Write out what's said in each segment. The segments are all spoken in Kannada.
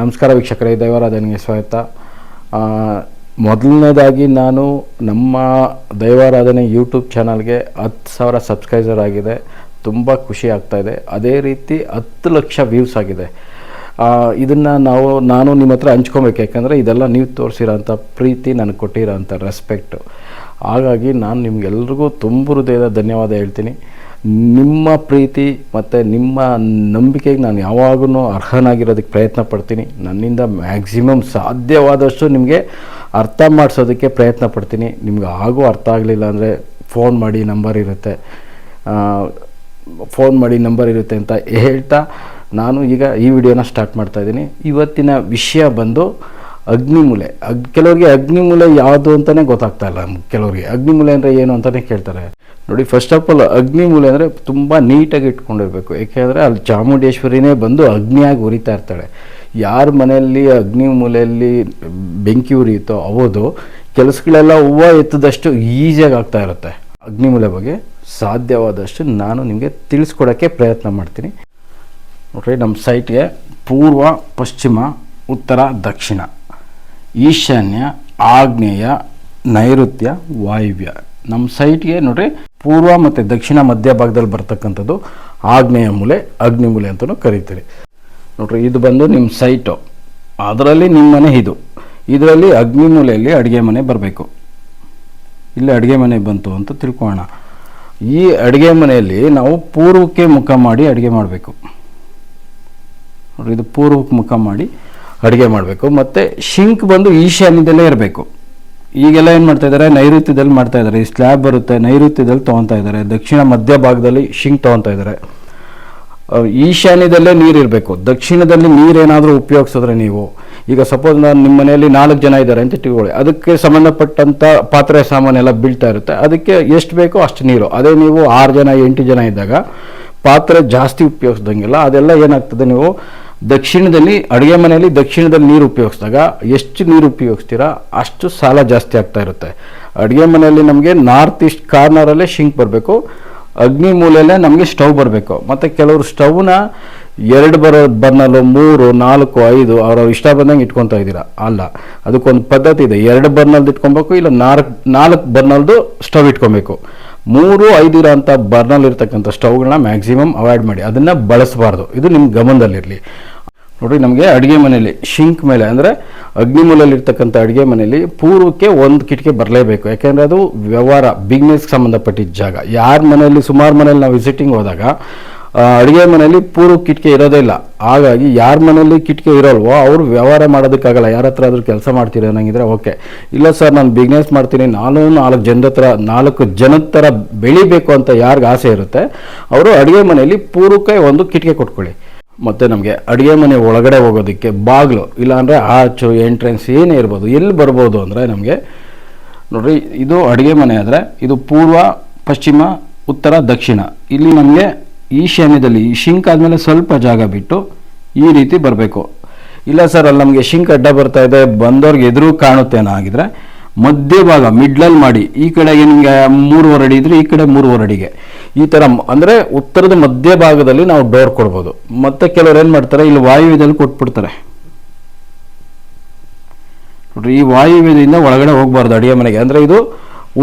ನಮಸ್ಕಾರ ವೀಕ್ಷಕರೇ, ದೈವಾರಾಧನೆಗೆ ಸ್ವಾಗತ. ಮೊದಲನೇದಾಗಿ ನಾನು ನಮ್ಮ ದೈವಾರಾಧನೆ ಯೂಟ್ಯೂಬ್ ಚಾನಲ್ಗೆ ಹತ್ತು ಸಾವಿರ ಸಬ್ಸ್ಕ್ರೈಬರ್ ಆಗಿದೆ. ತುಂಬ ಖುಷಿ ಆಗ್ತಾ ಇದೆ. ಅದೇ ರೀತಿ ಹತ್ತು ಲಕ್ಷ ವ್ಯೂಸ್ ಆಗಿದೆ. ಇದನ್ನು ನಾವು, ನಾನು ನಿಮ್ಮ ಹತ್ರ ಹಂಚ್ಕೊಬೇಕು. ಯಾಕಂದರೆ ಇದೆಲ್ಲ ನೀವು ತೋರಿಸಿರೋಂಥ ಪ್ರೀತಿ ನನಗೆ ಕೊಟ್ಟಿರೋಂಥ ರೆಸ್ಪೆಕ್ಟು ಹಾಗಾಗಿ ನಾನು ನಿಮಗೆಲ್ರಿಗೂ ತುಂಬ ಹೃದಯದ ಧನ್ಯವಾದ ಹೇಳ್ತೀನಿ. ನಿಮ್ಮ ಪ್ರೀತಿ ಮತ್ತು ನಿಮ್ಮ ನಂಬಿಕೆಗೆ ನಾನು ಯಾವಾಗೂ ಅರ್ಹನಾಗಿರೋದಕ್ಕೆ ಪ್ರಯತ್ನ ಪಡ್ತೀನಿ. ನನ್ನಿಂದ ಮ್ಯಾಕ್ಸಿಮಮ್ ಸಾಧ್ಯವಾದಷ್ಟು ನಿಮಗೆ ಅರ್ಥ ಮಾಡಿಸೋದಕ್ಕೆ ಪ್ರಯತ್ನ ಪಡ್ತೀನಿ. ನಿಮ್ಗೆ ಆಗೋ ಅರ್ಥ ಆಗಲಿಲ್ಲ ಅಂದರೆ ಫೋನ್ ಮಾಡಿ ನಂಬರ್ ಇರುತ್ತೆ. ಫೋನ್ ಮಾಡಿ ನಂಬರ್ ಇರುತ್ತೆ ಅಂತ ಹೇಳ್ತಾ ನಾನು ಈಗ ಈ ವಿಡಿಯೋನ ಸ್ಟಾರ್ಟ್ ಮಾಡ್ತಾ ಇದ್ದೀನಿ. ಇವತ್ತಿನ ವಿಷಯ ಬಂದು ಅಗ್ನಿಮೂಲೆ. ಅಗ್, ಕೆಲವರಿಗೆ ಅಗ್ನಿಮೂಲೆ ಯಾವುದು ಅಂತಲೇ ಗೊತ್ತಾಗ್ತಾ ಇಲ್ಲ ಕೆಲವರಿಗೆ. ಅಗ್ನಿಮೂಲೆ ಅಂದರೆ ಏನು ಅಂತಲೇ ಕೇಳ್ತಾರೆ. ನೋಡಿ ಫಸ್ಟ್ ಆಫ್ ಆಲ್ ಅಗ್ನಿಮೂಲೆ ಅಂದರೆ ತುಂಬ ನೀಟಾಗಿ ಇಟ್ಕೊಂಡಿರಬೇಕು. ಏಕೆಂದರೆ ಅಲ್ಲಿ ಚಾಮುಂಡೇಶ್ವರಿನೇ ಬಂದು ಅಗ್ನಿಯಾಗಿ ಉರಿತಾ ಇರ್ತಾಳೆ. ಯಾರ ಮನೆಯಲ್ಲಿ ಅಗ್ನಿ ಮೂಲೆಯಲ್ಲಿ ಬೆಂಕಿ ಉರಿಯುತ್ತೋ ಅವದು, ಕೆಲಸಗಳೆಲ್ಲ ಹೂವು ಎತ್ತದಷ್ಟು ಈಸಿಯಾಗಿ ಆಗ್ತಾ ಇರುತ್ತೆ. ಅಗ್ನಿಮೂಲೆ ಬಗ್ಗೆ ಸಾಧ್ಯವಾದಷ್ಟು ನಾನು ನಿಮಗೆ ತಿಳಿಸ್ಕೊಡೋಕ್ಕೆ ಪ್ರಯತ್ನ ಮಾಡ್ತೀನಿ. ನೋಡ್ರಿ ನಮ್ಮ ಸೈಟ್ಗೆ ಪೂರ್ವ, ಪಶ್ಚಿಮ, ಉತ್ತರ, ದಕ್ಷಿಣ. ಈಶಾನ್ಯ, ಆಗ್ನೇಯ, ನೈಋತ್ಯ, ವಾಯುವ್ಯ. ನಮ್ಮ ಸೈಟ್ಗೆ ನೋಡ್ರಿ, ಪೂರ್ವ ಮತ್ತು ದಕ್ಷಿಣ ಮಧ್ಯ ಭಾಗದಲ್ಲಿ ಬರ್ತಕ್ಕಂಥದ್ದು ಆಗ್ನೇಯ ಮೂಲೆ, ಅಗ್ನಿ ಮೂಲೆ ಅಂತಲೂ ಕರೀತೀರಿ. ನೋಡ್ರಿ, ಇದು ಬಂದು ನಿಮ್ಮ ಸೈಟು. ಅದರಲ್ಲಿ ನಿಮ್ಮ ಮನೆ ಇದು. ಇದರಲ್ಲಿ ಅಗ್ನಿ ಮೂಲೆಯಲ್ಲಿ ಅಡುಗೆ ಮನೆ ಬರಬೇಕು. ಇಲ್ಲಿ ಅಡುಗೆ ಮನೆ ಬಂತು ಅಂತ ತಿಳ್ಕೊಳ್ಳೋಣ ಈ ಅಡುಗೆ ಮನೆಯಲ್ಲಿ ನಾವು ಪೂರ್ವಕ್ಕೆ ಮುಖ ಮಾಡಿ ಅಡುಗೆ ಮಾಡಬೇಕು. ನೋಡ್ರಿ, ಇದು ಪೂರ್ವಕ್ಕೆ ಮುಖ ಮಾಡಿ ಅಡುಗೆ ಮಾಡಬೇಕು. ಮತ್ತು ಶಿಂಕ್ ಬಂದು ಈಶಾನ್ಯದಲ್ಲೇ ಇರಬೇಕು. ಈಗೆಲ್ಲ ಏನು ಮಾಡ್ತಾ ಇದ್ದಾರೆ ನೈಋತ್ಯದಲ್ಲಿ ಮಾಡ್ತಾ ಇದ್ದಾರೆ ಈ ಸ್ಲ್ಯಾಬ್ ಬರುತ್ತೆ, ನೈಋತ್ಯದಲ್ಲಿ ತೊಗೊತಾ ಇದ್ದಾರೆ ದಕ್ಷಿಣ ಮಧ್ಯ ಭಾಗದಲ್ಲಿ ಶಿಂಕ್ ತೊಗೊತಾ ಇದ್ದಾರೆ ಈಶಾನ್ಯದಲ್ಲೇ ನೀರು ಇರಬೇಕು. ದಕ್ಷಿಣದಲ್ಲಿ ನೀರೇನಾದರೂ ಉಪಯೋಗಿಸಿದ್ರೆ ನೀವು. ಈಗ ಸಪೋಸ್ ನಾನು ನಿಮ್ಮ ಮನೆಯಲ್ಲಿ ನಾಲ್ಕು ಜನ ಇದ್ದಾರೆ ಅಂತ ತಿಳ್ಕೊಳ್ಳಿ. ಅದಕ್ಕೆ ಸಂಬಂಧಪಟ್ಟಂಥ ಪಾತ್ರೆ ಸಾಮಾನೆಲ್ಲ ಬೀಳ್ತಾ ಇರುತ್ತೆ. ಅದಕ್ಕೆ ಎಷ್ಟು ಬೇಕೋ ಅಷ್ಟು ನೀರು. ಅದೇ ನೀವು ಆರು ಜನ, ಎಂಟು ಜನ ಇದ್ದಾಗ ಪಾತ್ರೆ ಜಾಸ್ತಿ ಉಪಯೋಗಿಸ್ದಂಗಿಲ್ಲ. ಅದೆಲ್ಲ ಏನಾಗ್ತದೆ ನೀವು ದಕ್ಷಿಣದಲ್ಲಿ, ಅಡುಗೆ ಮನೆಯಲ್ಲಿ ದಕ್ಷಿಣದಲ್ಲಿ ನೀರು ಉಪಯೋಗಿಸಿದಾಗ ಎಷ್ಟು ನೀರು ಉಪಯೋಗಿಸ್ತೀರಾ, ಅಷ್ಟು ಸಾಲ ಜಾಸ್ತಿ ಆಗ್ತಾ ಇರುತ್ತೆ. ಅಡುಗೆ ಮನೆಯಲ್ಲಿ ನಮಗೆ ನಾರ್ತ್ ಈಸ್ಟ್ ಕಾರ್ನರಲ್ಲೇ ಶಿಂಕ್ ಬರಬೇಕು, ಅಗ್ನಿ ಮೂಲೆಯಲ್ಲೇ ನಮಗೆ ಸ್ಟವ್ ಬರಬೇಕು. ಮತ್ತು ಕೆಲವರು ಸ್ಟವ್ನ ಎರಡು ಬರೋ ಬರ್ನಲ್ಲು ಮೂರು, ನಾಲ್ಕು, ಐದು ಅವ್ರವ್ರು ಇಷ್ಟ ಬಂದಂಗೆ ಇಟ್ಕೊತಾ ಇದ್ದೀರಾ? ಅಲ್ಲ. ಅದಕ್ಕೊಂದು ಪದ್ಧತಿ ಇದೆ. ಎರಡು ಬರ್ನಲ್ದು ಇಟ್ಕೊಬೇಕು ಇಲ್ಲ ನಾಲ್ಕು ನಾಲ್ಕು ಬರ್ನಲ್ದು ಸ್ಟವ್ ಇಟ್ಕೊಬೇಕು ಮೂರು, ಐದು ಇರೋ ಅಂಥ ಬರ್ನಲ್ಲಿ ಇರ್ತಕ್ಕಂಥ ಸ್ಟವ್ಗಳನ್ನ ಮ್ಯಾಕ್ಸಿಮಮ್ ಅವಾಯ್ಡ್ ಮಾಡಿ. ಅದನ್ನು ಬಳಸಬಾರ್ದು. ಇದು ನಿಮ್ಮ ಗಮನದಲ್ಲಿರಲಿ. ನೋಡ್ರಿ, ನಮಗೆ ಅಡುಗೆ ಮನೆಯಲ್ಲಿ ಶಿಂಕ್ ಮೇಲೆ, ಅಂದರೆ ಅಗ್ನಿ ಇರ್ತಕ್ಕಂಥ ಅಡುಗೆ ಮನೆಯಲ್ಲಿ ಪೂರ್ವಕ್ಕೆ ಒಂದು ಕಿಟಕಿ ಬರಲೇಬೇಕು. ಯಾಕೆಂದರೆ ಅದು ವ್ಯವಹಾರ ಬಿಗ್ನೆಸ್ಗೆ ಸಂಬಂಧಪಟ್ಟಿದ್ದ ಜಾಗ. ಯಾರ ಮನೆಯಲ್ಲಿ, ಸುಮಾರು ಮನೆಯಲ್ಲಿ ನಾವು ವಿಸಿಟಿಂಗ್ ಹೋದಾಗ ಅಡುಗೆ ಮನೆಯಲ್ಲಿ ಪೂರ್ವ ಕಿಟಕಿ ಇರೋದೇ ಇಲ್ಲ. ಹಾಗಾಗಿ ಯಾರ ಮನೆಯಲ್ಲಿ ಕಿಟಕಿ ಇರೋಲ್ವೋ ಅವರು ವ್ಯವಹಾರ ಮಾಡೋದಕ್ಕಾಗಲ್ಲ. ಯಾರ ಹತ್ರ ಆದರೂ ಕೆಲಸ ಮಾಡ್ತೀರಿ ಅನ್ನಂಗಿದ್ರೆ ಓಕೆ. ಇಲ್ಲ ಸರ್, ನಾನು ಬಿಸ್ನೆಸ್ ಮಾಡ್ತೀನಿ. ನಾನು ನಾಲ್ಕು ಜನದ ಹತ್ರ, ನಾಲ್ಕು ಜನದ ಥರ ಬೆಳಿಬೇಕು ಅಂತ ಯಾರಿಗೆ ಆಸೆ ಇರುತ್ತೆ, ಅವರು ಅಡುಗೆ ಮನೆಯಲ್ಲಿ ಪೂರ್ವಕ್ಕೆ ಒಂದು ಕಿಟಕಿ ಕೊಟ್ಕೊಳ್ಳಿ. ಮತ್ತು ನಮಗೆ ಅಡುಗೆ ಮನೆ ಒಳಗಡೆ ಹೋಗೋದಕ್ಕೆ ಬಾಗಿಲು, ಇಲ್ಲಾಂದರೆ ಆಚು, ಎಂಟ್ರೆನ್ಸ್ ಏನೇ ಇರ್ಬೋದು, ಎಲ್ಲಿ ಬರ್ಬೋದು ಅಂದರೆ ನಮಗೆ ನೋಡಿರಿ, ಇದು ಅಡುಗೆ ಮನೆ ಆದರೆ ಇದು ಪೂರ್ವ, ಪಶ್ಚಿಮ, ಉತ್ತರ, ದಕ್ಷಿಣ. ಇಲ್ಲಿ ನಮಗೆ ಈಶಾನ್ಯದಲ್ಲಿ ಈ ಶಿಂಕ್ ಆದಮೇಲೆ ಸ್ವಲ್ಪ ಜಾಗ ಬಿಟ್ಟು ಈ ರೀತಿ ಬರಬೇಕು. ಇಲ್ಲ ಸರ್, ಅಲ್ಲಿ ನಮಗೆ ಶಿಂಕ್ ಅಡ್ಡ ಬರ್ತಾ ಇದೆ, ಬಂದವ್ರಿಗೆ ಎದುರು ಕಾಣುತ್ತೇನೋ ಆಗಿದ್ರೆ ಮಧ್ಯಭಾಗ ಮಿಡ್ಲಲ್ಲಿ ಮಾಡಿ, ಈ ಕಡೆಗೆ ನಿಮಗೆ ಮೂರುವರೆ ಅಡಿ ಇದ್ರೆ ಈ ಕಡೆ ಮೂರುವರೆ ಅಡಿಗೆ. ಈ ಥರ ಅಂದರೆ ಉತ್ತರದ ಮಧ್ಯಭಾಗದಲ್ಲಿ ನಾವು ಡೋರ್ ಕೊಡ್ಬೋದು. ಮತ್ತೆ ಕೆಲವ್ರು ಏನು ಮಾಡ್ತಾರೆ, ಇಲ್ಲಿ ವಾಯುವ್ಯದಲ್ಲಿ ಕೊಟ್ಬಿಡ್ತಾರೆ. ನೋಡ್ರಿ, ಈ ವಾಯುವ್ಯದಿಂದ ಒಳಗಡೆ ಹೋಗಬಾರ್ದು ಅಡಿಗೆ ಮನೆಗೆ. ಅಂದರೆ ಇದು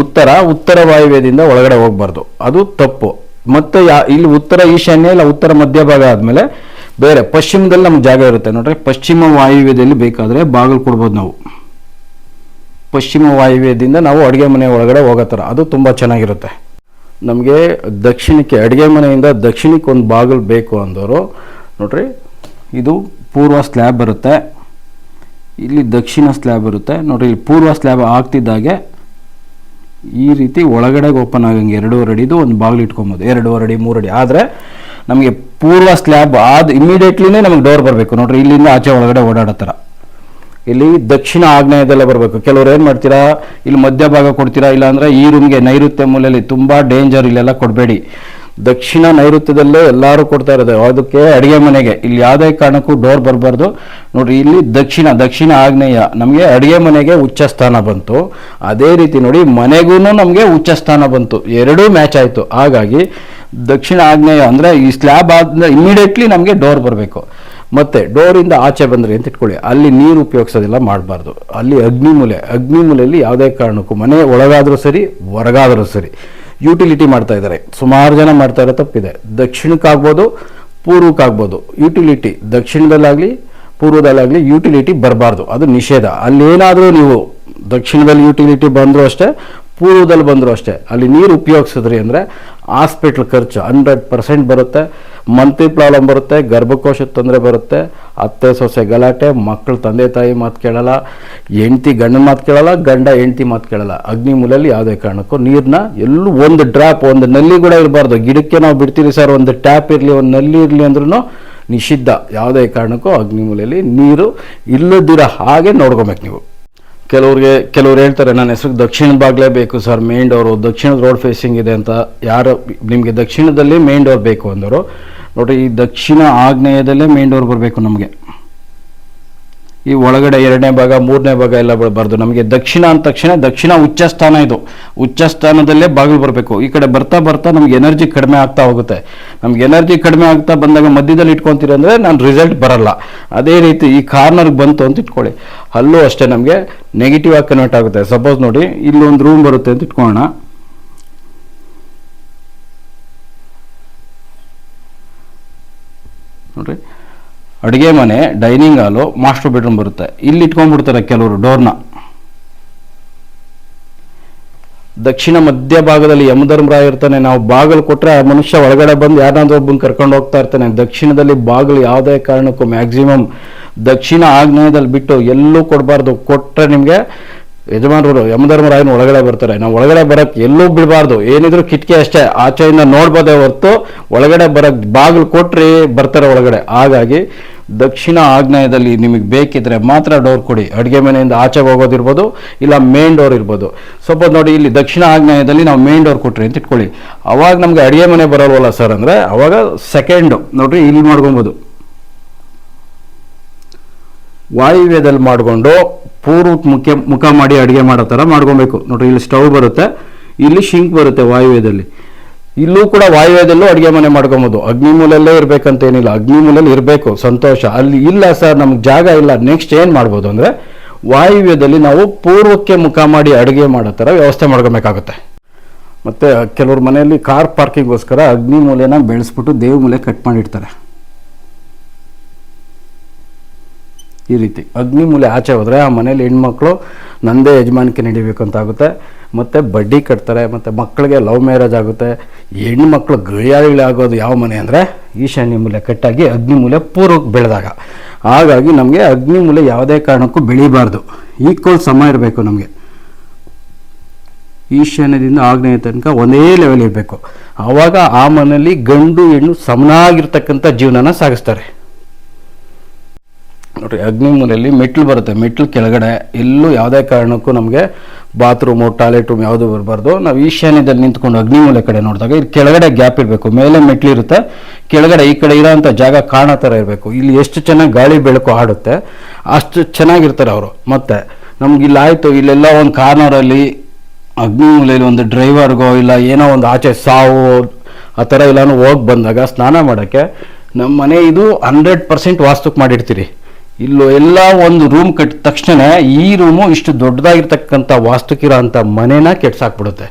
ಉತ್ತರ ಉತ್ತರ ವಾಯುವ್ಯದಿಂದ ಒಳಗಡೆ ಹೋಗಬಾರ್ದು. ಅದು ತಪ್ಪು. ಮತ್ತೆ ಇಲ್ಲಿ ಉತ್ತರ ಈಶಾನ್ಯ ಇಲ್ಲ, ಉತ್ತರ ಮಧ್ಯಭಾಗ ಆದಮೇಲೆ ಬೇರೆ. ಪಶ್ಚಿಮದಲ್ಲಿ ನಮ್ಗೆ ಜಾಗ ಇರುತ್ತೆ. ನೋಡ್ರಿ, ಪಶ್ಚಿಮ ವಾಯುವ್ಯದಲ್ಲಿ ಬೇಕಾದ್ರೆ ಬಾಗಿಲು ಕೊಡ್ಬೋದು ನಾವು. ಪಶ್ಚಿಮ ವಾಯುವ್ಯದಿಂದ ನಾವು ಅಡುಗೆ ಮನೆ ಒಳಗಡೆ ಹೋಗೋ ಥರ ಅದು ತುಂಬ ಚೆನ್ನಾಗಿರುತ್ತೆ. ನಮಗೆ ದಕ್ಷಿಣಕ್ಕೆ, ಅಡುಗೆ ಮನೆಯಿಂದ ದಕ್ಷಿಣಕ್ಕೆ ಒಂದು ಬಾಗಿಲು ಬೇಕು ಅಂದವರು, ನೋಡ್ರಿ, ಇದು ಪೂರ್ವ ಸ್ಲ್ಯಾಬ್ ಬರುತ್ತೆ ಇಲ್ಲಿ ದಕ್ಷಿಣ ಸ್ಲ್ಯಾಬ್ ಇರುತ್ತೆ. ನೋಡ್ರಿ, ಇಲ್ಲಿ ಪೂರ್ವ ಸ್ಲ್ಯಾಬ್ ಆಗ್ತಿದ್ದಾಗೆ ಈ ರೀತಿ ಒಳಗಡೆಗೆ ಓಪನ್ ಆಗಂಗೆ ಎರಡೂವರೆ ಅಡಿದು ಒಂದು ಬಾಗಿಲು ಇಟ್ಕೊಬೋದು. ಎರಡೂವರೆ ಅಡಿ, ಮೂರು ಅಡಿ. ಆದರೆ ನಮಗೆ ಪೂರ್ವ ಸ್ಲ್ಯಾಬ್ ಆದ ಇಮಿಡಿಯೇಟ್ಲಿನೇ ನಮಗೆ ಡೋರ್ ಬರಬೇಕು. ನೋಡ್ರಿ, ಇಲ್ಲಿಂದ ಆಚೆ ಒಳಗಡೆ ಓಡಾಡೋ ಥರ. ಇಲ್ಲಿ ದಕ್ಷಿಣ ಆಗ್ನೇಯದಲ್ಲೇ ಬರಬೇಕು. ಕೆಲವ್ರು ಏನು ಮಾಡ್ತೀರಾ? ಇಲ್ಲಿ ಮಧ್ಯಭಾಗ ಕೊಡ್ತೀರಾ? ಇಲ್ಲಾಂದರೆ ಈ ರೂಮ್ಗೆ ನೈಋತ್ಯ ಮೂಲೆಯಲ್ಲಿ ತುಂಬ ಡೇಂಜರ್ ಇಲ್ಲೆಲ್ಲ ಕೊಡಬೇಡಿ. ದಕ್ಷಿಣ ನೈಋತ್ಯದಲ್ಲೇ ಎಲ್ಲರೂ ಕೊಡ್ತಾ ಇರೋದು. ಅದಕ್ಕೆ ಅಡುಗೆ ಮನೆಗೆ. ಇಲ್ಲಿ ಯಾವುದೇ ಕಾರಣಕ್ಕೂ ಡೋರ್ ಬರಬಾರ್ದು. ನೋಡಿ ಇಲ್ಲಿ ದಕ್ಷಿಣ ದಕ್ಷಿಣ ಆಗ್ನೇಯ ನಮಗೆ ಅಡುಗೆ ಮನೆಗೆ ಉಚ್ಚ ಸ್ಥಾನ ಬಂತು. ಅದೇ ರೀತಿ ನೋಡಿ ಮನೆಗೂ ನಮಗೆ ಉಚ್ಚ ಸ್ಥಾನ ಬಂತು. ಎರಡೂ ಮ್ಯಾಚ್ ಆಯಿತು. ಹಾಗಾಗಿ ದಕ್ಷಿಣ ಆಗ್ನೇಯ ಅಂದರೆ ಈ ಸ್ಲ್ಯಾಬ್ ಆದ ಇಮಿಡಿಯೇಟ್ಲಿ ನಮಗೆ ಡೋರ್ ಬರಬೇಕು. ಮತ್ತು ಡೋರಿಂದ ಆಚೆ ಬಂದರೆ ಅಂತ ಇಟ್ಕೊಳ್ಳಿ? ಅಲ್ಲಿ ನೀರು ಉಪಯೋಗಿಸೋದಿಲ್ಲ, ಮಾಡಬಾರ್ದು. ಅಲ್ಲಿ ಅಗ್ನಿಮೂಲೆ. ಅಗ್ನಿಮೂಲೆಯಲ್ಲಿ ಯಾವುದೇ ಕಾರಣಕ್ಕೂ ಮನೆ ಒಳಗಾದರೂ ಸರಿ, ಹೊರಗಾದರೂ ಸರಿ. ಯುಟಿಲಿಟಿ ಮಾಡ್ತಾ ಇದ್ದಾರೆ. ಸುಮಾರು ಜನ ಮಾಡ್ತಾ ಇರೋ ತಪ್ಪಿದೆ. ದಕ್ಷಿಣಕ್ಕಾಗ್ಬೋದು, ಪೂರ್ವಕ್ಕಾಗ್ಬೋದು. ಯುಟಿಲಿಟಿ ದಕ್ಷಿಣದಲ್ಲಾಗಲಿ, ಪೂರ್ವದಲ್ಲಾಗಲಿ ಯುಟಿಲಿಟಿ ಬರಬಾರ್ದು. ಅದು ನಿಷೇಧ. ಅಲ್ಲೇನಾದರೂ ನೀವು ದಕ್ಷಿಣದಲ್ಲಿ ಯುಟಿಲಿಟಿ ಬಂದರೂ ಅಷ್ಟೇ, ಪೂರ್ವದಲ್ಲಿ ಬಂದರೂ ಅಷ್ಟೇ, ಅಲ್ಲಿ ನೀರು ಉಪಯೋಗಿಸಿದ್ರಿ ಅಂದರೆ ಹಾಸ್ಪಿಟ್ಲ್ ಖರ್ಚು ಹಂಡ್ರೆಡ್ ಪರ್ಸೆಂಟ್ ಬರುತ್ತೆ. ಮಂತ್ಲಿ ಪ್ರಾಬ್ಲಮ್ ಬರುತ್ತೆ, ಗರ್ಭಕೋಶದ ತೊಂದರೆ ಬರುತ್ತೆ, ಅತ್ತೆ, ಸೊಸೆ, ಗಲಾಟೆ, ಮಕ್ಕಳು ತಂದೆ, ತಾಯಿ ಮಾತು ಕೇಳಲ್ಲ, ಹೆಂಡ್ತಿ, ಗಂಡನ ಮಾತು ಕೇಳಲ್ಲ, ಗಂಡ, ಹೆಂಡ್ತಿ ಮಾತು ಕೇಳಲ್ಲ. ಅಗ್ನಿ ಮೂಲಲ್ಲಿ ಯಾವುದೇ ಕಾರಣಕ್ಕೂ ನೀರನ್ನ ಎಲ್ಲೂ ಒಂದು ಡ್ರಾಪ್, ಒಂದು ನಲ್ಲಿ ಕೂಡ ಇರಬಾರ್ದು. ಗಿಡಕ್ಕೆ ನಾವು ಬಿಡ್ತೀರಿ ಸರ್, ಒಂದು ಟ್ಯಾಪ್ ಇರಲಿ, ಒಂದು ನಲ್ಲಿ ಇರಲಿ ಅಂದ್ರೂ ನಿಷಿದ್ಧ. ಯಾವುದೇ ಕಾರಣಕ್ಕೂ ಅಗ್ನಿ ಮೂಲೆಯಲ್ಲಿ ನೀರು ಇಲ್ಲದಿರೋ ಹಾಗೆ ನೋಡ್ಕೊಬೇಕು ನೀವು. ಕೆಲವ್ರಿಗೆ, ಕೆಲವ್ರು ಹೇಳ್ತಾರೆ, ನನ್ನ ಹೆಸರು ದಕ್ಷಿಣ ಬಾಗ್ಲೇ ಬೇಕು ಸರ್, ಮೇನ್ ಡೋರು. ದಕ್ಷಿಣದ ರೋಡ್ ಫೇಸಿಂಗ್ ಇದೆ ಅಂತ. ಯಾರು, ನಿಮಗೆ ದಕ್ಷಿಣದಲ್ಲಿ ಮೇನ್ ಡೋರ್ ಬೇಕು ಅಂದರು ನೋಡ್ರಿ, ಈ ದಕ್ಷಿಣ ಆಗ್ನೇಯದಲ್ಲೇ ಮೇನ್ ಡೋರ್ ಬರಬೇಕು ನಮಗೆ. ಈ ಒಳಗಡೆ ಎರಡನೇ ಭಾಗ, ಮೂರನೇ ಭಾಗ ಎಲ್ಲ ಬರಬಾರ್ದು ನಮಗೆ ದಕ್ಷಿಣ ಅಂದ ತಕ್ಷಣ ದಕ್ಷಿಣ ಉಚ್ಚ ಸ್ಥಾನ ಇದು. ಉಚ್ಚ ಸ್ಥಾನದಲ್ಲೇ ಬಾಗಿಲು ಬರಬೇಕು. ಈ ಕಡೆ ಬರ್ತಾ ಬರ್ತಾ ನಮ್ಗೆ ಎನರ್ಜಿ ಕಡಿಮೆ ಆಗ್ತಾ ಹೋಗುತ್ತೆ. ನಮ್ಗೆ ಎನರ್ಜಿ ಕಡಿಮೆ ಆಗ್ತಾ ಬಂದಾಗ ಮಧ್ಯದಲ್ಲಿ ಇಟ್ಕೊಂತೀರಿ ಅಂದರೆ ನಾನು ರಿಸಲ್ಟ್ ಬರಲ್ಲ. ಅದೇ ರೀತಿ ಈ ಕಾರ್ನರ್ಗೆ ಬಂತು ಅಂತ ಇಟ್ಕೊಳ್ಳಿ. ಅಲ್ಲೂ ಅಷ್ಟೇ ನಮಗೆ ನೆಗೆಟಿವ್ ಆಗಿ ಕನ್ವರ್ಟ್ ಆಗುತ್ತೆ. ಸಪೋಸ್ ನೋಡಿ, ಇಲ್ಲಿ ಒಂದು ರೂಮ್ ಬರುತ್ತೆ ಅಂತ ಇಟ್ಕೊಳ್ಳೋಣ. ನೋಡ್ರಿ. ಅಡುಗೆ ಮನೆ ಡೈನಿಂಗ್ ಹಾಲು ಮಾಸ್ಟರ್ ಬೆಡ್ರೂಮ್ ಬರುತ್ತೆ. ಇಲ್ಲಿ ಇಟ್ಕೊಂಡ್ಬಿಡ್ತಾರೆ ಕೆಲವರು ಡೋರ್ನ ದಕ್ಷಿಣ ಮಧ್ಯ ಭಾಗದಲ್ಲಿ ಯಮಧರ್ಮರಾಯ ಇರ್ತಾನೆ. ನಾವು ಬಾಗಿಲು ಕೊಟ್ಟರೆ ಆ ಮನುಷ್ಯ ಒಳಗಡೆ ಬಂದು ಯಾರನ್ನಾದ್ರೂ ಒಬ್ಬನ ಕರ್ಕೊಂಡು ಹೋಗ್ತಾ ಇರ್ತಾನೆ. ದಕ್ಷಿಣದಲ್ಲಿ ಬಾಗಿಲು ಯಾವುದೇ ಕಾರಣಕ್ಕೂ ಮ್ಯಾಕ್ಸಿಮಮ್ ದಕ್ಷಿಣ ಆಗ್ನೇಯದಲ್ಲಿ ಬಿಟ್ಟು ಎಲ್ಲೂ ಕೊಡಬಾರ್ದು. ಕೊಟ್ಟರೆ ನಿಮಗೆ ಯಜಮಾನರು ಯಮಧರ್ಮರಾಯನ ಒಳಗಡೆ ಬರ್ತಾರೆ. ನಾವು ಒಳಗಡೆ ಬರಕ್ಕೆ ಎಲ್ಲೂ ಬಿಡಬಾರ್ದು. ಏನಿದ್ರು ಕಿಟಕಿ ಅಷ್ಟೇ. ಆಚೆಯಿಂದ ನೋಡ್ಬೋದೇ ಹೊರತು ಒಳಗಡೆ ಬರಕ್ ಬಾಗಿಲು ಕೊಟ್ರಿ ಬರ್ತಾರೆ ಒಳಗಡೆ. ಹಾಗಾಗಿ ದಕ್ಷಿಣ ಆಗ್ನೇಯದಲ್ಲಿ ನಿಮಗೆ ಬೇಕಿದ್ರೆ ಮಾತ್ರ ಡೋರ್ ಕೊಡಿ. ಅಡುಗೆ ಮನೆಯಿಂದ ಆಚೆ ಹೋಗೋದಿರ್ಬೋದು, ಇಲ್ಲ ಮೇನ್ ಡೋರ್ ಇರ್ಬೋದು. ಸ್ವಲ್ಪ ನೋಡಿ, ಇಲ್ಲಿ ದಕ್ಷಿಣ ಆಗ್ನೇಯದಲ್ಲಿ ನಾವು ಮೇನ್ ಡೋರ್ ಕೊಟ್ರಿ ಅಂತ ಇಟ್ಕೊಳ್ಳಿ. ಅವಾಗ ನಮಗೆ ಅಡುಗೆ ಮನೆ ಬರೋಲ್ವಲ್ಲ ಸರ್ ಅಂದರೆ, ಅವಾಗ ಸೆಕೆಂಡ್ ನೋಡ್ರಿ, ಇಲ್ಲಿ ಮಾಡ್ಕೊಬೋದು ವಾಯುವ್ಯದಲ್ಲಿ ಮಾಡಿಕೊಂಡು ಪೂರ್ವಕ್ಕೆ ಮುಖ್ಯ ಮುಖ ಮಾಡಿ ಅಡುಗೆ ಮಾಡೋ ಥರ ಮಾಡ್ಕೊಬೇಕು. ನೋಡ್ರಿ, ಇಲ್ಲಿ ಸ್ಟವ್ ಬರುತ್ತೆ, ಇಲ್ಲಿ ಶಿಂಕ್ ಬರುತ್ತೆ ವಾಯುವ್ಯದಲ್ಲಿ. ಇಲ್ಲೂ ಕೂಡ ವಾಯುವ್ಯದಲ್ಲೂ ಅಡುಗೆ ಮನೆ ಮಾಡ್ಕೊಬೋದು. ಅಗ್ನಿ ಮೂಲಲ್ಲೇ ಇರಬೇಕಂತ ಏನಿಲ್ಲ. ಅಗ್ನಿ ಮೂಲಲ್ಲಿ ಇರಬೇಕು, ಸಂತೋಷ. ಅಲ್ಲಿ ಇಲ್ಲ ಸರ್, ನಮ್ಗೆ ಜಾಗ ಇಲ್ಲ. ನೆಕ್ಸ್ಟ್ ಏನು ಮಾಡ್ಬೋದು ಅಂದರೆ, ವಾಯುವ್ಯದಲ್ಲಿ ನಾವು ಪೂರ್ವಕ್ಕೆ ಮುಖ ಮಾಡಿ ಅಡುಗೆ ಮಾಡೋ ಥರ ವ್ಯವಸ್ಥೆ ಮಾಡ್ಕೊಬೇಕಾಗುತ್ತೆ. ಮತ್ತು, ಕೆಲವ್ರ ಮನೆಯಲ್ಲಿ ಕಾರ್ ಪಾರ್ಕಿಂಗ್ಗೋಸ್ಕರ ಅಗ್ನಿ ಮೂಲೆನ ಬೆಳೆಸ್ಬಿಟ್ಟು ದೇವ್ ಮೂಲೆ ಕಟ್ ಮಾಡಿರ್ತಾರೆ ಈ ರೀತಿ. ಅಗ್ನಿ ಮೂಲೆ ಆಚೆ ಹೋದರೆ ಆ ಮನೇಲಿ ಹೆಣ್ಮಕ್ಳು ನಂದೇ ಯಜಮಾನಿಕೆ ನಡಿಬೇಕು ಅಂತಾಗುತ್ತೆ ಮತ್ತು ಬಡ್ಡಿ ಕಟ್ತಾರೆ, ಮತ್ತು ಮಕ್ಕಳಿಗೆ ಲವ್ ಮ್ಯಾರೇಜ್ ಆಗುತ್ತೆ. ಹೆಣ್ಮಕ್ಳು ಗೈಯಾಳಿಗಳಾಗೋದು ಯಾವ ಮನೆ ಅಂದರೆ ಈಶಾನ್ಯ ಮೂಲೆ ಕಟ್ಟಾಗಿ ಅಗ್ನಿ ಮೂಲೆ ಪೂರ್ವಕ್ಕೆ ಬೆಳೆದಾಗ. ಹಾಗಾಗಿ ನಮಗೆ ಅಗ್ನಿ ಮೂಲೆ ಯಾವುದೇ ಕಾರಣಕ್ಕೂ ಬೆಳೀಬಾರ್ದು. ಈಕ್ವಲ್ ಸಮ ಇರಬೇಕು ನಮಗೆ. ಈಶಾನ್ಯದಿಂದ ಆಗ್ನೇಯ ತನಕ ಒಂದೇ ಲೆವೆಲ್ ಇರಬೇಕು. ಆವಾಗ ಆ ಮನೆಯಲ್ಲಿ ಗಂಡು ಹೆಣ್ಣು ಸಮನಾಗಿರ್ತಕ್ಕಂಥ ಜೀವನನ ಸಾಗಿಸ್ತಾರೆ. ನೋಡ್ರಿ ಅಗ್ನಿ ಮೂಲೆಯಲ್ಲಿ ಮೆಟ್ಲು ಬರುತ್ತೆ. ಮೆಟ್ಲು ಕೆಳಗಡೆ ಎಲ್ಲೂ ಯಾವುದೇ ಕಾರಣಕ್ಕೂ ನಮಗೆ ಬಾತ್ರೂಮು, ಟಾಯ್ಲೆಟ್ ರೂಮ್ ಯಾವುದು ಬರಬಾರ್ದು. ನಾವು ಈಶಾನ್ಯದಲ್ಲಿ ನಿಂತ್ಕೊಂಡು ಅಗ್ನಿ ಮೂಲೆ ಕಡೆ ನೋಡಿದಾಗ ಇಲ್ಲಿ ಕೆಳಗಡೆ ಗ್ಯಾಪ್ ಇರಬೇಕು. ಮೇಲೆ ಮೆಟ್ಲು ಇರುತ್ತೆ. ಕೆಳಗಡೆ ಈ ಕಡೆ ಇರೋಂಥ ಜಾಗ ಕಾಣೋ ಥರ ಇರಬೇಕು. ಇಲ್ಲಿ ಎಷ್ಟು ಚೆನ್ನಾಗಿ ಗಾಳಿ, ಬೆಳಕು ಆಡುತ್ತೆ ಅಷ್ಟು ಚೆನ್ನಾಗಿರ್ತಾರೆ ಅವರು. ಮತ್ತೆ ನಮ್ಗೆ ಇಲ್ಲಿ ಆಯಿತು, ಇಲ್ಲೆಲ್ಲ ಒಂದು ಕಾರ್ನರಲ್ಲಿ ಅಗ್ನಿ ಮೂಲೆಯಲ್ಲಿ ಒಂದು ಡ್ರೈವರ್ಗೋ ಇಲ್ಲ ಏನೋ ಒಂದು ಆಚೆ ಸಾವು ಆ ಥರ ಎಲ್ಲಾನು ಹೋಗಿ ಬಂದಾಗ ಸ್ನಾನ ಮಾಡೋಕ್ಕೆ ನಮ್ಮ ಮನೆ ಇದು ಹಂಡ್ರೆಡ್ ಪರ್ಸೆಂಟ್ ವಾಸ್ತುಕ್ ಮಾಡಿರ್ತೀರಿ ಇಲ್ಲೂ ಎಲ್ಲ ಒಂದು ರೂಮ್ ಕಟ್ಟಿದ ತಕ್ಷಣ ಈ ರೂಮು ಇಷ್ಟು ದೊಡ್ಡದಾಗಿರ್ತಕ್ಕಂಥ ವಾಸ್ತುಕಿರೋ ಅಂಥ ಮನೆನ ಕೆಡ್ಸಾಕ್ಬಿಡುತ್ತೆ.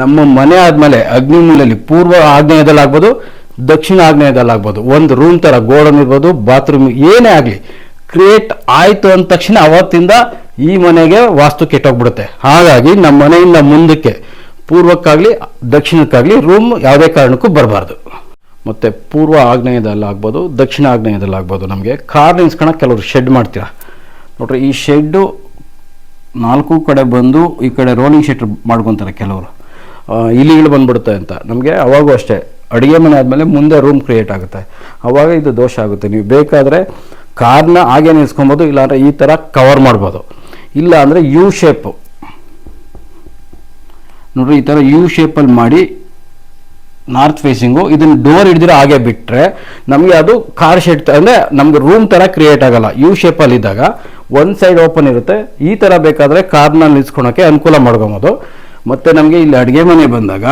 ನಮ್ಮ ಮನೆ ಆದಮೇಲೆ ಅಗ್ನಿ ಮೂಲೆಯಲ್ಲಿ ಪೂರ್ವ ಆಗ್ನೇಯದಲ್ಲಾಗ್ಬೋದು, ದಕ್ಷಿಣ ಆಗ್ನೇಯದಲ್ಲಾಗ್ಬೋದು, ಒಂದು ರೂಮ್ ಥರ ಗೋಡನ್ ಇರ್ಬೋದು ಬಾತ್ರೂಮ್ ಏನೇ ಆಗಲಿ ಕ್ರಿಯೇಟ್ ಆಯಿತು ಅಂದ ತಕ್ಷಣ ಅವತ್ತಿಂದ ಈ ಮನೆಗೆ ವಾಸ್ತು ಕೆಟ್ಟೋಗ್ಬಿಡುತ್ತೆ. ಹಾಗಾಗಿ ನಮ್ಮ ಮನೆಯಿಂದ ಮುಂದಕ್ಕೆ ಪೂರ್ವಕ್ಕಾಗಲಿ, ದಕ್ಷಿಣಕ್ಕಾಗಲಿ ರೂಮ್ ಯಾವುದೇ ಕಾರಣಕ್ಕೂ ಬರಬಾರ್ದು. ಮತ್ತು ಪೂರ್ವ ಆಗ್ನೇಯದಲ್ಲಾಗ್ಬೋದು ದಕ್ಷಿಣ ಆಗ್ನೇಯದಲ್ಲಾಗ್ಬೋದು ನಮಗೆ. ಕಾರ್ ನಿಲ್ಸ್ಕೊಳಕ್ಕೆ ಕೆಲವರು ಶೆಡ್ ಮಾಡ್ತೀರಾ? ನೋಡ್ರಿ, ಈ ಶೆಡ್ಡು ನಾಲ್ಕು ಕಡೆ ಬಂದು ಈ ಕಡೆ ರೋಲಿಂಗ್ ಶೆಡ್ ಮಾಡ್ಕೊತಾರೆ ಕೆಲವರು. ಇಲಿಗಳು ಬಂದ್ಬಿಡುತ್ತೆ ಅಂತ. ನಮಗೆ ಅವಾಗೂ ಅಷ್ಟೇ. ಅಡುಗೆ ಮನೆ ಆದಮೇಲೆ ಮುಂದೆ ರೂಮ್ ಕ್ರಿಯೇಟ್ ಆಗುತ್ತೆ. ಅವಾಗ ಇದು ದೋಷ ಆಗುತ್ತೆ. ನೀವು ಬೇಕಾದರೆ ಕಾರ್ನ ಹಾಗೆ ನಿಲ್ಸ್ಕೊಬೋದು, ಇಲ್ಲಾಂದರೆ ಈ ಥರ ಕವರ್ ಮಾಡ್ಬೋದು. ಇಲ್ಲ ಅಂದರೆ ಯು ಶೇಪು ನೋಡ್ರಿ, ಈ ಥರ ಯು ಶೇಪಲ್ಲಿ ಮಾಡಿ ನಾರ್ತ್ ಫೇಸಿಂಗು, ಇದನ್ನು ಡೋರ್ ಹಿಡಿದಿರೋ ಹಾಗೆ ಬಿಟ್ಟರೆ ನಮಗೆ ಅದು ಕಾರ್ ಶೆಡ್ ಅಂದರೆ ನಮ್ಗೆ ರೂಮ್ ಥರ ಕ್ರಿಯೇಟ್ ಆಗಲ್ಲ. ಯು ಶೇಪಲ್ಲಿ ಇದ್ದಾಗ ಒಂದು ಸೈಡ್ ಓಪನ್ ಇರುತ್ತೆ. ಈ ಥರ ಬೇಕಾದರೆ ಕಾರ್ನ ನಿಲ್ಸ್ಕೊಳಕ್ಕೆ ಅನುಕೂಲ ಮಾಡ್ಕೊಬೋದು. ಮತ್ತು ನಮಗೆ ಇಲ್ಲಿ ಅಡುಗೆ ಮನೆ ಬಂದಾಗ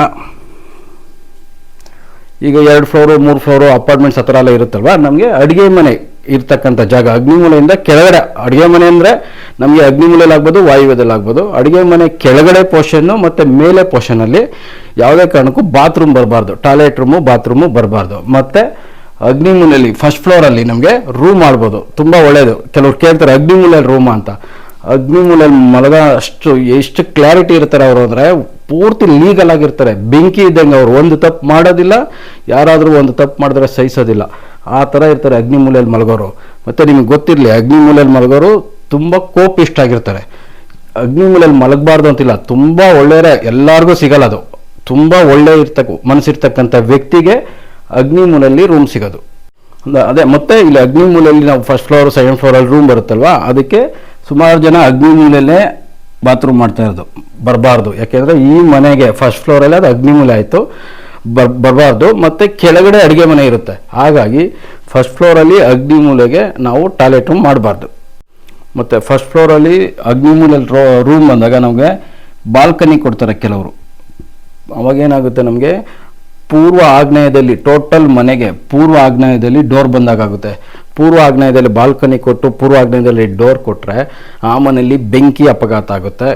ಈಗ ಎರಡು ಫ್ಲೋರು ಮೂರು ಫ್ಲೋರು ಅಪಾರ್ಟ್ಮೆಂಟ್ಸ್ ಹತ್ರ ಎಲ್ಲ ಇರುತ್ತಲ್ವ? ನಮಗೆ ಅಡುಗೆ ಮನೆ ಇರ್ತಕ್ಕಂಥ ಜಾಗ. ಅಗ್ನಿಮೂಲೆಯಿಂದ ಕೆಳಗಡೆ, ಅಡುಗೆ ಮನೆ ಅಂದರೆ ನಮಗೆ ಅಗ್ನಿಮೂಲೆಯಲ್ಲಿ ಆಗ್ಬೋದು ವಾಯುವ್ಯದಲ್ಲಿ ಆಗ್ಬೋದು ಅಡುಗೆ ಮನೆ ಕೆಳಗಡೆ ಪೋರ್ಷನ್ನು ಮತ್ತು ಮೇಲೆ ಪೋರ್ಷನಲ್ಲಿ ಯಾವುದೇ ಕಾರಣಕ್ಕೂ ಬಾತ್ರೂಮ್ ಬರಬಾರ್ದು. ಟಾಯ್ಲೆಟ್ ರೂಮು ಬಾತ್ರೂಮು ಬರಬಾರ್ದು. ಮತ್ತು ಅಗ್ನಿಮೂಲೆಯಲ್ಲಿ ಫಸ್ಟ್ ಫ್ಲೋರಲ್ಲಿ ನಮಗೆ ರೂಮ್ ಮಾಡ್ಬೋದು. ತುಂಬ ಒಳ್ಳೆಯದು ಕೆಲವ್ರು ಕೇಳ್ತಾರೆ ಅಗ್ನಿಮೂಲೆಯಲ್ಲಿ ರೂಮ್ ಅಂತ. ಅಗ್ನಿಮೂಲೆಯಲ್ಲಿ ಮಲಗ ಅಷ್ಟು, ಎಷ್ಟು ಕ್ಲಾರಿಟಿ ಇರ್ತಾರೆ ಅವರು ಅಂದರೆ ಪೂರ್ತಿ ಲೀಗಲ್ ಆಗಿರ್ತಾರೆ. ಬೆಂಕಿ ಇದ್ದಂಗೆ ಅವರು ಒಂದು ತಪ್ಪು ಮಾಡೋದಿಲ್ಲ. ಯಾರಾದರೂ ಒಂದು ತಪ್ಪು ಮಾಡಿದ್ರೆ ಸಹಿಸೋದಿಲ್ಲ. ಆ ಥರ ಇರ್ತಾರೆ ಅಗ್ನಿ ಮೂಲೆಯಲ್ಲಿ ಮಲಗೋರು. ಮತ್ತು ನಿಮಗೆ ಗೊತ್ತಿರಲಿ, ಅಗ್ನಿ ಮೂಲೆಯಲ್ಲಿ ಮಲಗೋರು ತುಂಬ ಆಗಿರ್ತಾರೆ ಅಗ್ನಿಮೂಲೆಯಲ್ಲಿ ಮಲಗಬಾರ್ದು ಅಂತಿಲ್ಲ, ತುಂಬ ಒಳ್ಳೆಯರೆ, ಎಲ್ಲರಿಗೂ ಸಿಗಲ್ಲ ಅದು. ತುಂಬ ಒಳ್ಳೆ ಇರ್ತಕ್ಕ, ಮನಸ್ಸಿರ್ತಕ್ಕಂಥ ವ್ಯಕ್ತಿಗೆ ಅಗ್ನಿ ಮೂಲೆಯಲ್ಲಿ ರೂಮ್ ಸಿಗೋದು. ಅಂದ- ಮತ್ತೆ ಇಲ್ಲಿ ಅಗ್ನಿ ಮೂಲೆಯಲ್ಲಿ ನಾವು ಫಸ್ಟ್ ಫ್ಲೋರ್ ಸೆಕೆಂಡ್ ಫ್ಲೋರಲ್ಲಿ ರೂಮ್ ಬರುತ್ತಲ್ವಾ, ಅದಕ್ಕೆ ಸುಮಾರು ಜನ ಅಗ್ನಿ ಮೂಲೆಯಲ್ಲೇ ಬಾತ್ರೂಮ್ ಮಾಡ್ತಾ ಇರೋದು, ಬರಬಾರ್ದು. ಯಾಕೆಂದರೆ ಈ ಮನೆಗೆ ಫಸ್ಟ್ ಫ್ಲೋರಲ್ಲಿ ಅದು ಅಗ್ನಿಮೂಲೆ ಆಯಿತು. ಬರ್ ಬರಬಾರ್ದು. ಮತ್ತು ಕೆಳಗಡೆ ಅಡುಗೆ ಮನೆ ಇರುತ್ತೆ. ಹಾಗಾಗಿ ಫಸ್ಟ್ ಫ್ಲೋರಲ್ಲಿ ಅಗ್ನಿ ಮೂಲೆಗೆ ನಾವು ಟಾಯ್ಲೆಟ್ ರೂಮ್ ಮಾಡಬಾರ್ದು. ಮತ್ತು ಫಸ್ಟ್ ಫ್ಲೋರಲ್ಲಿ ಅಗ್ನಿಮೂಲೆಯಲ್ಲಿ ರೋ ರೂಮ್ ಬಂದಾಗ ನಮಗೆ ಬಾಲ್ಕನಿ ಕೊಡ್ತಾರೆ ಕೆಲವರು. ಅವಾಗೇನಾಗುತ್ತೆ ನಮಗೆ ಪೂರ್ವ ಆಗ್ನೇಯದಲ್ಲಿ ಟೋಟಲ್ ಮನೆಗೆ ಪೂರ್ವ ಆಗ್ನೇಯದಲ್ಲಿ ಡೋರ್ ಬಂದಾಗುತ್ತೆ ಪೂರ್ವ ಆಗ್ನೇಯದಲ್ಲಿ ಬಾಲ್ಕನಿ ಕೊಟ್ಟು ಪೂರ್ವ ಆಗ್ನೇಯದಲ್ಲಿ ಡೋರ್ ಕೊಟ್ಟರೆ ಆ ಮನೆಯಲ್ಲಿ ಬೆಂಕಿ ಅಪಘಾತ ಆಗುತ್ತೆ.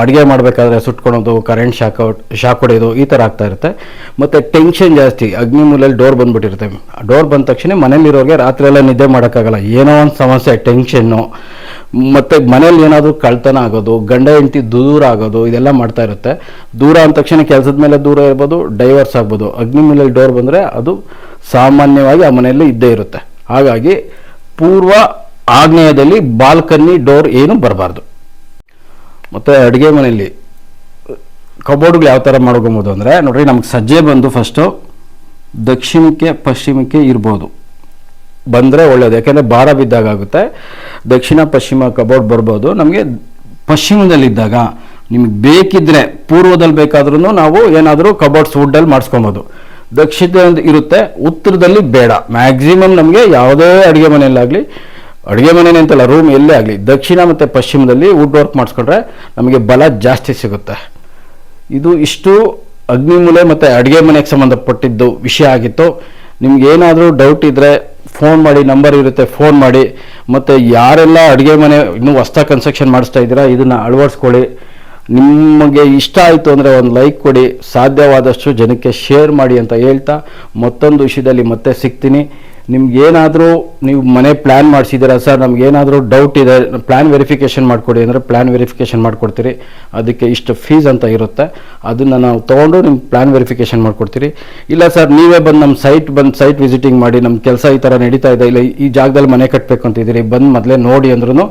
ಅಡುಗೆ ಮಾಡಬೇಕಾದ್ರೆ ಸುಟ್ಕೊಳೋದು ಕರೆಂಟ್ ಶಾಕ್ ಶಾಕ್ ಹೊಡೆಯೋದು ಈ ಥರ ಆಗ್ತಾ ಇರುತ್ತೆ. ಮತ್ತು ಟೆನ್ಷನ್ ಜಾಸ್ತಿ ಅಗ್ನಿಮೂಲೆಯಲ್ಲಿ ಡೋರ್ ಬಂದ್ಬಿಟ್ಟಿರುತ್ತೆ. ಡೋರ್ ಬಂದ ತಕ್ಷಣ ಮನೇಲಿರೋರಿಗೆ ರಾತ್ರಿ ಎಲ್ಲ ನಿದ್ದೆ ಮಾಡೋಕ್ಕಾಗಲ್ಲ. ಏನೋ ಒಂದು ಸಮಸ್ಯೆ ಟೆನ್ಷನ್ನು ಮತ್ತು ಮನೇಲಿ ಏನಾದರೂ ಕಳ್ತನ ಆಗೋದು, ಗಂಡ ಹೆಂಡತಿ ದೂರ ಆಗೋದು, ಇದೆಲ್ಲ ಮಾಡ್ತಾ ಇರುತ್ತೆ. ದೂರ ಅಂದ ತಕ್ಷಣ ಕೆಲಸದ ಮೇಲೆ ದೂರ ಇರ್ಬೋದು ಡೈವರ್ಸ್ ಆಗ್ಬೋದು. ಅಗ್ನಿಮೂಲೆಯಲ್ಲಿ ಡೋರ್ ಬಂದರೆ ಅದು ಸಾಮಾನ್ಯವಾಗಿ ಆ ಮನೆಯಲ್ಲಿ ಇದ್ದೇ ಇರುತ್ತೆ. ಹಾಗಾಗಿ ಪೂರ್ವ ಆಗ್ನೇಯದಲ್ಲಿ ಬಾಲ್ಕನಿ ಡೋರ್ ಏನು ಬರಬಾರ್ದು. ಮತ್ತು ಅಡುಗೆ ಮನೆಯಲ್ಲಿ, ಕಬೋರ್ಡ್ಗಳು ಯಾವ ಥರ ಮಾಡ್ಕೊಬೋದು ಅಂದರೆ, ನೋಡ್ರಿ ನಮ್ಗೆ ಸಜ್ಜೆ ಬಂದು ಫಸ್ಟು ದಕ್ಷಿಣಕ್ಕೆ ಪಶ್ಚಿಮಕ್ಕೆ ಇರ್ಬೋದು. ಬಂದರೆ ಒಳ್ಳೆಯದು ಯಾಕೆಂದರೆ ಭಾರ ಬಿದ್ದಾಗ ಆಗುತ್ತೆ. ದಕ್ಷಿಣ, ಪಶ್ಚಿಮ ಕಬೋರ್ಡ್ ಬರ್ಬೋದು. ನಮಗೆ ಪಶ್ಚಿಮದಲ್ಲಿದ್ದಾಗ ನಿಮಗೆ ಬೇಕಿದ್ರೆ ಪೂರ್ವದಲ್ಲಿ ಬೇಕಾದ್ರೂ ನಾವು ಏನಾದರೂ ಕಬೋರ್ಡ್ಸ್ ವುಡ್ಡಲ್ಲಿ ಮಾಡಿಸ್ಕೊಬೋದು. ದಕ್ಷಿಣದಲ್ಲಿ ಇರುತ್ತೆ, ಉತ್ತರದಲ್ಲಿ ಬೇಡ. ಮ್ಯಾಕ್ಸಿಮಮ್ ನಮಗೆ ಯಾವುದೇ ಅಡುಗೆ ಮನೆಯಲ್ಲಾಗಲಿ ಅಡುಗೆ ಮನೆನೇ ಅಂತಲ್ಲ ರೂಮ್ ಎಲ್ಲೇ ಆಗಲಿ, ದಕ್ಷಿಣ ಮತ್ತು ಪಶ್ಚಿಮದಲ್ಲಿ ವುಡ್ ವರ್ಕ್ ಮಾಡಿಸ್ಕೊಂಡ್ರೆ ನಮಗೆ ಬಲ ಜಾಸ್ತಿ ಸಿಗುತ್ತೆ. ಇದು ಇಷ್ಟು ಅಗ್ನಿಮೂಲೆ ಮತ್ತು ಅಡುಗೆ ಮನೆಗೆ ಸಂಬಂಧಪಟ್ಟಿದ್ದು ವಿಷಯ ಆಗಿತ್ತು. ನಿಮ್ಗೆ ಏನಾದರೂ ಡೌಟ್ ಇದ್ದರೆ ಫೋನ್ ಮಾಡಿ ನಂಬರ್ ಇರುತ್ತೆ ಫೋನ್ ಮಾಡಿ. ಮತ್ತು ಯಾರೆಲ್ಲ ಅಡುಗೆ ಮನೆ ಇನ್ನೂ ಹೊಸ ಕನ್ಸ್ಟ್ರಕ್ಷನ್ ಮಾಡಿಸ್ತಾ ಇದ್ದೀರಾ, ಇದನ್ನು ಅಳವಡಿಸ್ಕೊಳ್ಳಿ. ನಿಮಗೆ ಇಷ್ಟ ಆಯಿತು ಅಂದರೆ ಒಂದು ಲೈಕ್ ಕೊಡಿ. ಸಾಧ್ಯವಾದಷ್ಟು ಜನಕ್ಕೆ ಶೇರ್ ಮಾಡಿ ಅಂತ ಹೇಳ್ತಾ ಮತ್ತೊಂದು ವಿಷಯದಲ್ಲಿ ಮತ್ತೆ ಸಿಗ್ತೀನಿ. ನಿಮ್ಗೆ ಏನಾದರೂ ನೀವು ಮನೆ ಪ್ಲ್ಯಾನ್ ಮಾಡಿಸಿದ್ದೀರಾ ಸರ್ ನಮಗೇನಾದರೂ ಡೌಟ್ ಇದೆ ಪ್ಲ್ಯಾನ್ ವೆರಿಫಿಕೇಷನ್ ಮಾಡಿಕೊಡಿ ಅಂದರೆ ಪ್ಲ್ಯಾನ್ ವೆರಿಫಿಕೇಷನ್ ಮಾಡಿಕೊಡ್ತೀರಿ. ಅದಕ್ಕೆ ಇಷ್ಟು ಫೀಸ್ ಅಂತ ಇರುತ್ತೆ. ಅದನ್ನು ನಾವು ತೊಗೊಂಡು ನಿಮ್ಮ ಪ್ಲ್ಯಾನ್ ವೆರಿಫಿಕೇಷನ್ ಮಾಡಿಕೊಡ್ತೀರಿ. ಇಲ್ಲ ಸರ್ ನೀವೇ ಬಂದು ನಮ್ಮ ಸೈಟ್ ಬಂದು ಸೈಟ್ ವಿಸಿಟಿಂಗ್ ಮಾಡಿ ನಮ್ಮ ಕೆಲಸ ಈ ಥರ ನಡೀತಾ ಇದೆ. ಇಲ್ಲ, ಈ ಜಾಗದಲ್ಲಿ ಮನೆ ಕಟ್ಟಬೇಕು ಅಂತಿದ್ದೀರಿ ಬಂದು ಮೊದಲೇ ನೋಡಿ ಅಂದ್ರೂ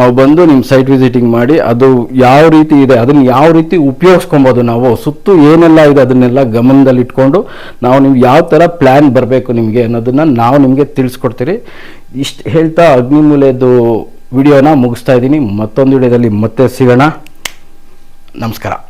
ನಾವು ಬಂದು ನಿಮ್ಮ ಸೈಟ್ ವಿಸಿಟಿಂಗ್ ಮಾಡಿ, ಅದು ಯಾವ ರೀತಿ ಇದೆ, ಅದನ್ನು ಯಾವ ರೀತಿ ಉಪಯೋಗಿಸ್ಕೊಬೋದು ನಾವು, ಸುತ್ತು ಏನೆಲ್ಲ ಇದೆ ಅದನ್ನೆಲ್ಲ ಗಮನದಲ್ಲಿ ಇಟ್ಕೊಂಡು ನಾವು ನೀವು ಯಾವ ಥರ ಪ್ಲ್ಯಾನ್ ಬರಬೇಕು ನಿಮಗೆ ಅನ್ನೋದನ್ನು ನಾವು ನಿಮಗೆ ತಿಳಿಸ್ಕೊಡ್ತೀರಿ. ಇಷ್ಟು ಹೇಳ್ತಾ ಅಗ್ನಿಮೂಲೆದು ವಿಡಿಯೋನ ಮುಗಿಸ್ತಾ ಇದ್ದೀನಿ. ಮತ್ತೊಂದು ವಿಡಿಯೋದಲ್ಲಿ ಮತ್ತೆ ಸಿಗೋಣ. ನಮಸ್ಕಾರ.